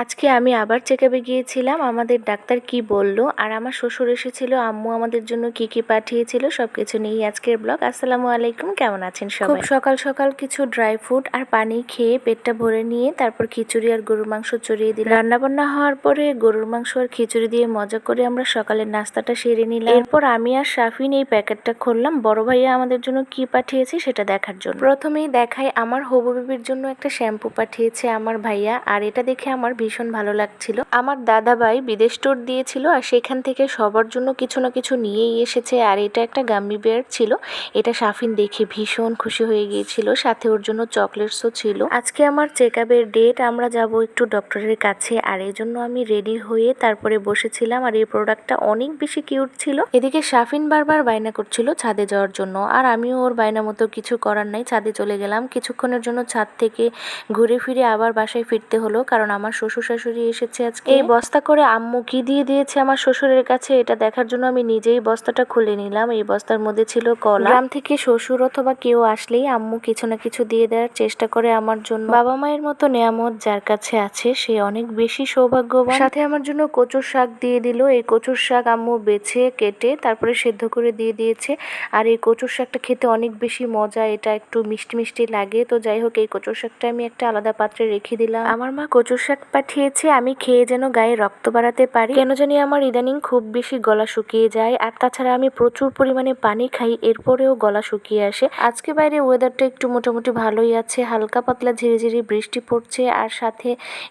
আজকে আমি আবার চেকআপে গিয়েছিলাম আমাদের ডাক্তার কি বলল আর আমার শ্বশুর এসেছিল আম্মু আমাদের জন্য কি কি পাঠিয়েছিল সবকিছু নিয়ে আজকের ব্লগ আসসালামু আলাইকুম কেমন আছেন সবাই? খুব সকাল সকাল কিছু ড্রাই ফ্রুট আর পানি খেয়ে পেটটা ভরে নিয়ে তারপর খিচুড়ি আর গরুর মাংস চড়িয়ে দিলাম। রান্না বান্না হওয়ার পরে গরুর মাংস আর খিচুড়ি দিয়ে মজা করে আমরা সকালের নাস্তাটা সেরে নিলাম। এরপর আমি আর শাফিন এই প্যাকেটটা খুললাম বড় ভাইয়া আমাদের জন্য কি পাঠিয়েছে সেটা দেখার জন্য। প্রথমেই দেখাই আমার হবু বেবির জন্য একটা শ্যাম্পু পাঠিয়েছে আমার ভাইয়া আর এটা দেখে আমার ভীষণ ভালো লাগছিল। আমার দাদা ভাই বিদেশ ট্যুর দিয়েছিল আর সেখান থেকে সবার জন্য কিছু না কিছু নিয়েই এসেছে। আর এটা একটা গাম্মি বেয়ার ছিল। এটা সাফিন দেখে ভীষণ খুশি হয়ে গিয়েছিল। সাথে ওর জন্য চকলেটসও ছিল। আজকে আমার চেক আপের ডেট আমরা যাব একটু ডক্টরের কাছে। আর এই জন্য আমি রেডি হয়ে তারপরে বসেছিলাম। আর এই প্রোডাক্টটা অনেক বেশি কিউট ছিল। এদিকে সাফিন বারবার বায়না করছিল ছাদে যাওয়ার জন্য। আর আমিও ওর বায়না মতো কিছু করার নাই। ছাদে চলে গেলাম। কিছুক্ষণের জন্য ছাদ থেকে ঘুরে ফিরে আবার বাসায় ফিরতে হলো। কারণ আমার শ্বশুর শাশুড়ি এসেছে আজকে। এই বস্তা করে আম্মু কি দিয়ে দিয়েছে আমার শ্বশুরের কাছে। এটা দেখার জন্য আমি নিজেই বস্তাটা খুলে নিলাম। এই বস্তার মধ্যে ছিল কলা। গ্রাম থেকে শ্বশুর অথবা কেউ আসলেই আম্মু কিছু না কিছু দিয়ে দেওয়ার চেষ্টা করে আমার জন্য। বাবা মায়ের মতো নেয়ামত যার কাছে আছে সে অনেক বেশি সৌভাগ্যবান। সাথে আমার জন্য কচুর শাক দিয়ে দিল। এই কচুর শাক আম্মু বেছে কেটে তারপরে সেদ্ধ করে দিয়ে দিয়েছে। আর এই কচুর শাকটা খেতে অনেক বেশি মজা। এটা একটু মিষ্টি মিষ্টি লাগে। তো যাই হোক এই কচুর শাকটা আমি একটা আলাদা পাত্রে রেখে দিলাম। আমার মা কচুর শাক পাঠিয়েছে, আমি খেয়ে যেন গায়ে রক্ত বাড়াতে পারি। কেন জানি আমার ইদানিং খুব বেশি গলা শুকিয়ে যায়, আর তাছাড়া আমি প্রচুর পরিমাণে পানি খাই, এরপরেও গলা শুকিয়ে আসে। আজকে বাইরে ওয়েদারটা একটু মোটামুটি ভালোই আছে, হালকা পাতলা ঝিরি ঝিরি বৃষ্টি পড়ছে, আর সাথে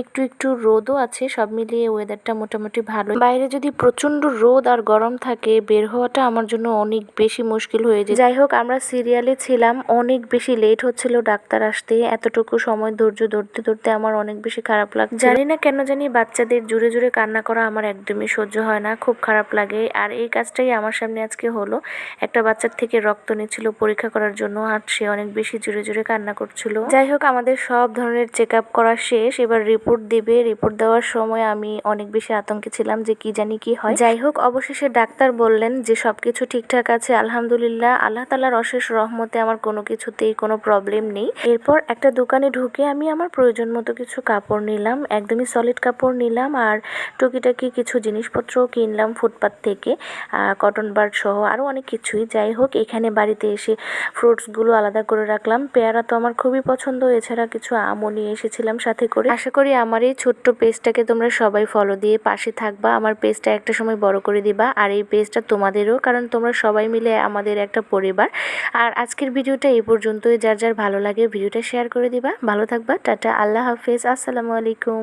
একটু একটু রোদও আছে, সব মিলিয়ে ওয়েদারটা মোটামুটি ভালো বাইরে যদি প্রচণ্ড রোদ আর গরম থাকে, বের হওয়াটা আমার জন্য অনেক বেশি মুশকিল হয়ে যায়। যাই হোক, আমরা সিরিয়ালে ছিলাম, অনেক বেশি লেট হচ্ছিল ডাক্তার আসতে, এতটুকু সময় ধৈর্য ধরতে ধরতে আমার অনেক বেশি খারাপ লাগছে। জানি না কেন জানি বাচ্চাদের জুড়ে জুড়ে কান্না করা আমার একদমই সহ্য হয় না, খুব খারাপ লাগে। আর এই কাজটাই আমার সামনে আজকে হলো। একটা বাচ্চার থেকে রক্ত নিচ্ছিল পরীক্ষা করার জন্য, আর সে অনেক বেশি জুড়ে জুড়ে কান্না করছিল। যাই হোক, আমাদের সব ধরনের চেক আপ করা শেষ। এবার রিপোর্ট দিবে। রিপোর্ট দেওয়ার সময় আমি অনেক বেশি আতঙ্কে ছিলাম যে কি জানি কি হয়। যাই হোক, অবশেষে ডাক্তার বললেন যে সবকিছু ঠিকঠাক আছে, আলহামদুলিল্লাহ। আল্লাহ তালার অশেষ রহমতে আমার কোনো কিছুতেই কোনো প্রবলেম নেই। এরপর একটা দোকানে ঢুকে আমি আমার প্রয়োজন মতো কিছু কাপড় নিলাম। একদমই সলিড কাপড় নিলাম আর টুকিটাকি কিছু জিনিসপত্রও কিনলাম ফুটপাত থেকে কটন বার্ড সহ আরও অনেক কিছুই। যাই হোক, এখানে বাড়িতে এসে ফ্রুটসগুলো আলাদা করে রাখলাম। পেয়ারা তো আমার খুবই পছন্দ, এছাড়া কিছু আমও নিয়ে এসেছিলাম সাথে করে। আশা করি আমার এই ছোট্ট পেজটাকে তোমরা সবাই ফলো দিয়ে পাশে থাকবা। আমার পেজটা একটা সময় বড় করে দিবা, আর এই পেজটা তোমাদেরও, কারণ তোমরা সবাই মিলে আমাদের একটা পরিবার। আর আজকের ভিডিওটা এই পর্যন্তই। যার যার ভালো লাগে ভিডিওটা শেয়ার করে দিবা। ভালো থাকবা, টাটা, আল্লাহ হাফেজ, আসসালামু আলাইকুম।